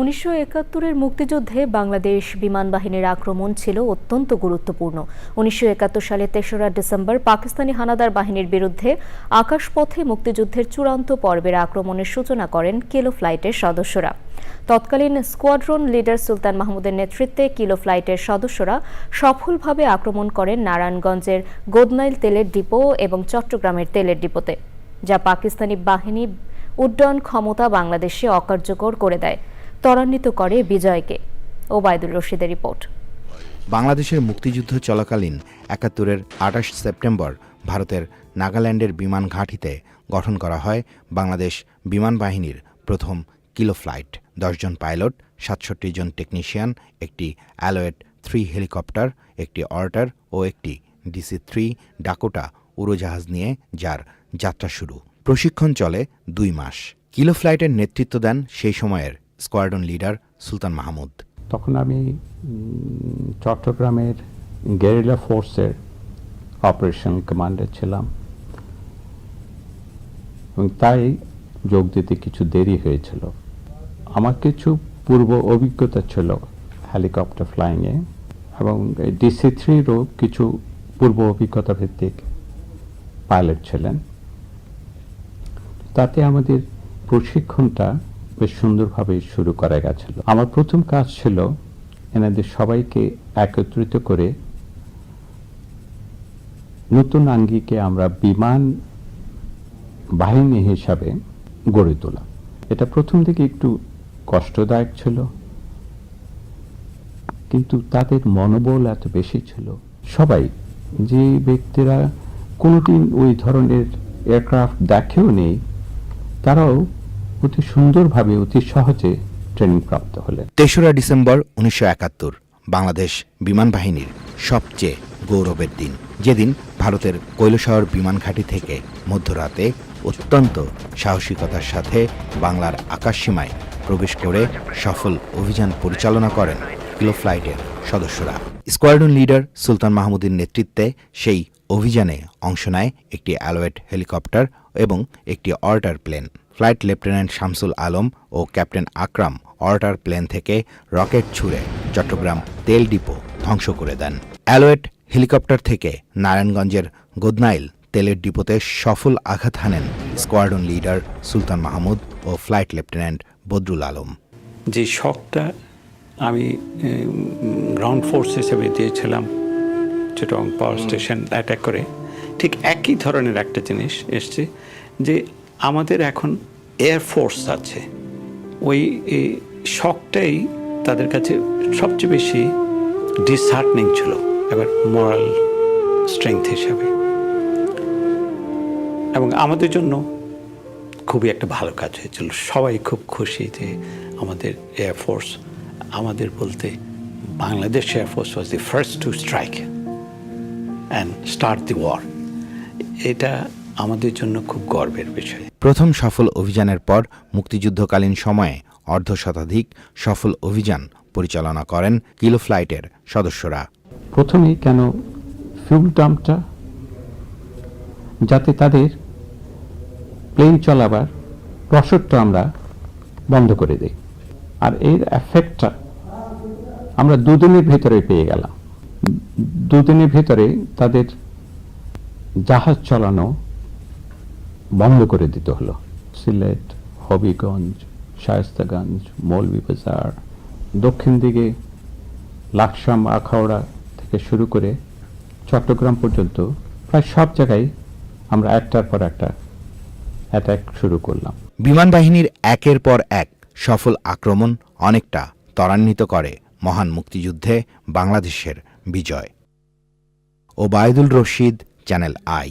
উনিশশো একাত্তরের মুক্তিযুদ্ধে বাংলাদেশ বিমান বাহিনীর আক্রমণ ছিল অত্যন্ত গুরুত্বপূর্ণ। উনিশশো একাত্তর সালে তেসরা ডিসেম্বর পাকিস্তানি হানাদার বাহিনীর বিরুদ্ধে আকাশপথে মুক্তিযুদ্ধের চূড়ান্ত পর্বের আক্রমণের সূচনা করেন কিলো ফ্লাইটের সদস্যরা। তৎকালীন স্কোয়াড্রন লিডার সুলতান মাহমুদের নেতৃত্বে কিলো ফ্লাইটের সদস্যরা সফলভাবে আক্রমণ করেন নারায়ণগঞ্জের গোদনাইল তেলের ডিপো এবং চট্টগ্রামের তেলের ডিপোতে, যা পাকিস্তানি বাহিনী উড্ডয়ন ক্ষমতা বাংলাদেশে অকার্যকর করে দেয়। ত্বরান্বিত করে বিজয়কে। ওবায়দুল রশিদের রিপোর্ট। বাংলাদেশের মুক্তিযুদ্ধ চলাকালীন একাত্তরের আঠাশ সেপ্টেম্বর ভারতের নাগাল্যান্ডের বিমান ঘাঁটিতে গঠন করা হয় বাংলাদেশ বিমান বাহিনীর প্রথম কিলো ফ্লাইট। দশজন পাইলট, সাতষট্টি জন টেকনিশিয়ান, একটি অ্যালোয়েট থ্রি হেলিকপ্টার, একটি অর্টার ও একটি ডিসি থ্রি ডাকোটা উড়োজাহাজ নিয়ে যার যাত্রা শুরু। প্রশিক্ষণ চলে দুই মাস। কিলো ফ্লাইটের নেতৃত্ব দেন সেই সময়ের স্কোয়াড্রন লিডার সুলতান মাহমুদ। তখন আমি চট্টগ্রামের গেরিলা ফোর্সের অপারেশন কমান্ডার ছিলাম। এবং তাই যোগ দিতে কিছু দেরি হয়েছিল। আমার কিছু পূর্ব অভিজ্ঞতা ছিল হেলিকপ্টার ফ্লাইংয়ে এবং ডিসি থ্রিরও কিছু পূর্ব অভিজ্ঞতা ভিত্তিক পাইলট ছিলেন। তাতে আমাদের প্রশিক্ষণটা বেশ সুন্দরভাবে শুরু করা গেছিল। আমার প্রথম কাজ ছিল এনাদের সবাইকে একত্রিত করে নতুন আঙ্গিকে আমরা বিমান বাহিনী হিসাবে গড়ে তোলা। এটা প্রথম দিকে একটু কষ্টদায়ক ছিল, কিন্তু তাদের মনোবল এত বেশি ছিল। সবাই, যে ব্যক্তিরা কোনোদিন ওই ধরনের এয়ারক্রাফট দেখেও নেই, তারাও অতি সুন্দরভাবে অতি সহজে ট্রেনিং প্রাপ্ত হলেন। তেসরা ডিসেম্বর উনিশশো একাত্তর, বাংলাদেশ বিমান বাহিনীর সবচেয়ে গৌরবের দিন। যেদিন ভারতের কৈলশহর বিমান ঘাঁটি থেকে মধ্যরাতে অত্যন্ত সাহসিকতার সাথে বাংলার আকাশসীমায় প্রবেশ করে সফল অভিযান পরিচালনা করেন কিলো ফ্লাইটের সদস্যরা। স্কোয়াড্রন লিডার সুলতান মাহমুদের নেতৃত্বে সেই অভিযানে অংশ নেয় একটি অ্যালোয়েট হেলিকপ্টার এবং একটি Otter plane. Flight lieutenant Shamsul Alam ও ক্যাপ্টেন আকরাম অর্টার প্লেন থেকে রকেট ছুড়ে চট্টগ্রাম তেল ডিপো ধ্বংস করে দেন। অ্যালোয়েট হেলিকপ্টার থেকে নারায়ণগঞ্জের গোদনাইল তেলের ডিপোতে সফল আঘাত হানেন স্কোয়াড্রন লিডার সুলতান মাহমুদ ও ফ্লাইট লেফটেন্যান্ট বদরুল আলম। যে শখটা আমি গ্রাউন্ড ফোর্স হিসেবে দিয়েছিলাম চিটং পাওয়ার স্টেশন অ্যাটাক করে ঠিক একই ধরনের একটা জিনিস এসছে যে আমাদের এখন এয়ার ফোর্স আছে। ওই শখটাই তাদের কাছে সবচেয়ে বেশি ডিসহার্টনিং ছিল এবার মরাল স্ট্রেংথ হিসাবে। এবং আমাদের জন্য খুবই একটা ভালো কাজ হয়েছিল। সবাই খুব খুশি যে আমাদের এয়ারফোর্স আমাদের বলতে Bangladesh air force was the first to strike and start the war এটা আমাদের জন্য খুব গর্বের বিষয়। প্রথম সফল অভিযানের পর মুক্তিযুদ্ধকালীন সময়ে অর্ধ শতাধিক সফল অভিযান পরিচালনা করেন কিলো ফ্লাইটের সদস্যরা। প্রথমে কেন ফিউল ডাম্পটা? যাতে তাদের প্লেন চলাবার রসদটা আমরা বন্ধ করে দিই। আর এর এফেক্টটা আমরা দুদিনের ভেতরে পেয়ে গেলাম। দুদিনের ভেতরে তাদের জাহাজ চালানো বন্ধ করে দিতে হলো। সিলেট, হবিগঞ্জ, শায়স্তাগঞ্জ মৌলভীবাজার দক্ষিণ দিকে লাকসাম, আখাউড়া থেকে শুরু করে চট্টগ্রাম পর্যন্ত প্রায় সব জায়গায় আমরা একটার পর একটা অ্যাটাক শুরু করলাম। বিমান বাহিনীর একের পর এক সফল আক্রমণ অনেকটা ত্বরান্বিত করে মহান মুক্তিযুদ্ধে বাংলাদেশের বিজয় ওবায়দুল রশিদ চ্যানেল আই।